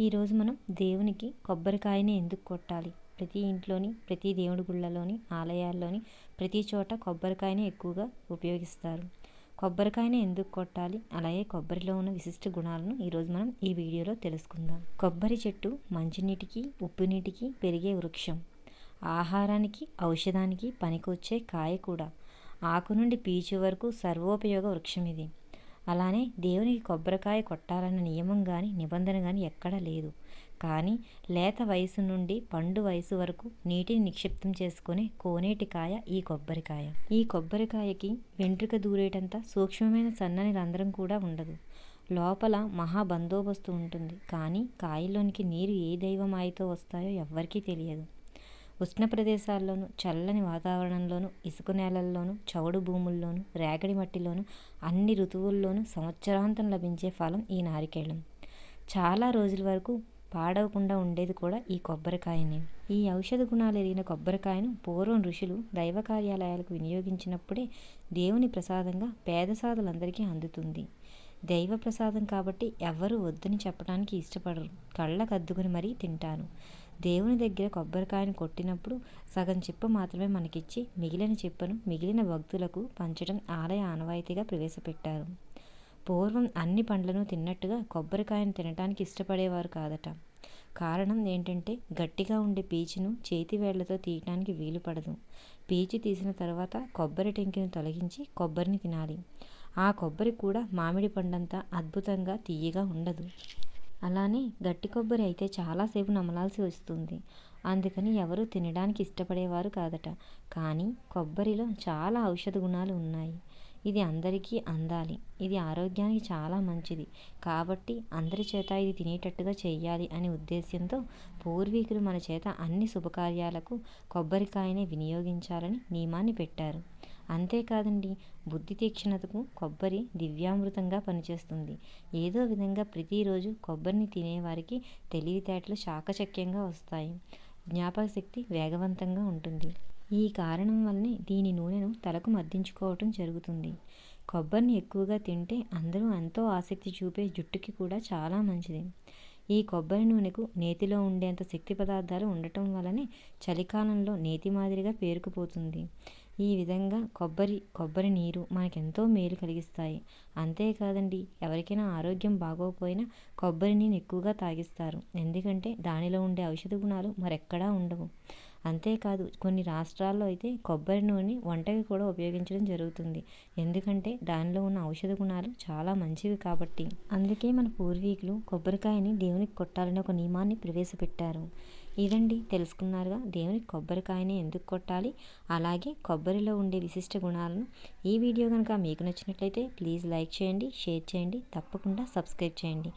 ఈరోజు మనం దేవునికి కొబ్బరికాయని ఎందుకు కొట్టాలి? ప్రతి ఇంట్లోని ప్రతి దేవుడి గుళ్ళలోని ఆలయాల్లోని ప్రతి చోట కొబ్బరికాయని ఎక్కువగా ఉపయోగిస్తారు. కొబ్బరికాయని ఎందుకు కొట్టాలి? అలాగే కొబ్బరిలో ఉన్న విశిష్ట గుణాలను ఈరోజు మనం ఈ వీడియోలో తెలుసుకుందాం. కొబ్బరి చెట్టు మంచినీటికి ఉప్పు నీటికి పెరిగే వృక్షం. ఆహారానికి ఔషధానికి పనికొచ్చే కాయ కూడా. ఆకు నుండి పీచు వరకు సర్వోపయోగ వృక్షం ఇది. అలానే దేవునికి కొబ్బరికాయ కొట్టాలన్న నియమం కానీ నిబంధన కానీ ఎక్కడా లేదు. కానీ లేత వయసు నుండి పండు వయసు వరకు నీటిని నిక్షిప్తం చేసుకునే కోనేటి కాయ ఈ కొబ్బరికాయ. ఈ కొబ్బరికాయకి వెంట్రుక దూరేటంత సూక్ష్మమైన సన్నని రంధ్రం కూడా ఉండదు. లోపల మహా బందోబస్తు ఉంటుంది. కానీ కాయలోనికి నీరు ఏ దైవమాయతో వస్తాయో ఎవ్వరికీ తెలియదు. ఉష్ణ ప్రదేశాల్లోనూ చల్లని వాతావరణంలోనూ ఇసుక నేలల్లోనూ చౌడు భూముల్లోనూ రేగడి మట్టిలోనూ అన్ని ఋతువుల్లోనూ సంవత్సరాంతం లభించే ఫలం ఈ నారికేళం. చాలా రోజుల వరకు పాడవకుండా ఉండేది కూడా ఈ కొబ్బరికాయనే. ఈ ఔషధ గుణాలు ఎరిగిన కొబ్బరికాయను పూర్వం ఋషులు దైవ కార్యాలయాలకు వినియోగించినప్పుడే దేవుని ప్రసాదంగా పేద సాధులందరికీ అందుతుంది. దైవ ప్రసాదం కాబట్టి ఎవ్వరూ వద్దని చెప్పడానికి ఇష్టపడరు. కళ్ళకు అద్దుకుని మరీ తింటాను. దేవుని దగ్గర కొబ్బరికాయను కొట్టినప్పుడు సగం చిప్ప మాత్రమే మనకిచ్చి మిగిలిన చిప్పను మిగిలిన భక్తులకు పంచడం ఆలయ ఆనవాయితీగా ప్రవేశపెట్టారు. పూర్వం అన్ని పండ్లను తిన్నట్టుగా కొబ్బరికాయను తినడానికి ఇష్టపడేవారు కాదట. కారణం ఏంటంటే గట్టిగా ఉండే పీచును చేతి వేళ్ళతో తీయటానికి వీలు పడదు. పీచు తీసిన తర్వాత కొబ్బరి టెంకిని తొలగించి కొబ్బరిని తినాలి. ఆ కొబ్బరి కూడా మామిడి పండంతా అద్భుతంగా తీయగా ఉండదు. అలానే గట్టి కొబ్బరి అయితే చాలాసేపు నమలాల్సి వస్తుంది. అందుకని ఎవరు తినడానికి ఇష్టపడేవారు కాదట. కానీ కొబ్బరిలో చాలా ఔషధ గుణాలు ఉన్నాయి. ఇది అందరికీ అందాలి. ఇది ఆరోగ్యానికి చాలా మంచిది. కాబట్టి అందరి చేత ఇది తినేటట్టుగా చేయాలి అనే ఉద్దేశ్యంతో పూర్వీకులు మన చేత అన్ని శుభకార్యాలకు కొబ్బరికాయనే వినియోగించాలని నియమాన్ని పెట్టారు. అంతేకాదండి. బుద్ధి తీక్షణతకు కొబ్బరి దివ్యామృతంగా పనిచేస్తుంది. ఏదో విధంగా ప్రతిరోజు కొబ్బరిని తినేవారికి తెలివితేటలు శాకచక్యంగా వస్తాయి. జ్ఞాపక శక్తి వేగవంతంగా ఉంటుంది. ఈ కారణం వల్లనే దీని నూనెను తలకు మద్దించుకోవటం జరుగుతుంది. కొబ్బరిని ఎక్కువగా తింటే అందరూ ఎంతో ఆసక్తి చూపే జుట్టుకి కూడా చాలా మంచిది. ఈ కొబ్బరి నూనెకు నేతిలో ఉండేంత శక్తి పదార్థాలు ఉండటం వలనే చలికాలంలో నేతి మాదిరిగా పేరుకుపోతుంది. ఈ విధంగా కొబ్బరి కొబ్బరి నీరు మనకెంతో మేలు కలిగిస్తాయి. అంతేకాదండి ఎవరికైనా ఆరోగ్యం బాగోకపోయినా కొబ్బరి నీరు ఎక్కువగా తాగిస్తారు. ఎందుకంటే దానిలో ఉండే ఔషధ గుణాలు మరెక్కడా ఉండవు. అంతేకాదు కొన్ని రాష్ట్రాల్లో అయితే కొబ్బరి నూనె వంటకి కూడా ఉపయోగించడం జరుగుతుంది. ఎందుకంటే దానిలో ఉన్న ఔషధ గుణాలు చాలా మంచివి కాబట్టి. అందుకే మన పూర్వీకులు కొబ్బరికాయని దేవునికి కొట్టాలని ఒక నియమాన్ని ప్రవేశపెట్టారు. ఇదండి తెలుసుకున్నారుగా దేవునికి కొబ్బరికాయని ఎందుకు కొట్టాలి? అలాగే కొబ్బరిలో ఉండే విశిష్ట గుణాలను. ఈ వీడియో కనుక మీకు నచ్చినట్లయితే ప్లీజ్ లైక్ చేయండి షేర్ చేయండి తప్పకుండా సబ్స్క్రైబ్ చేయండి.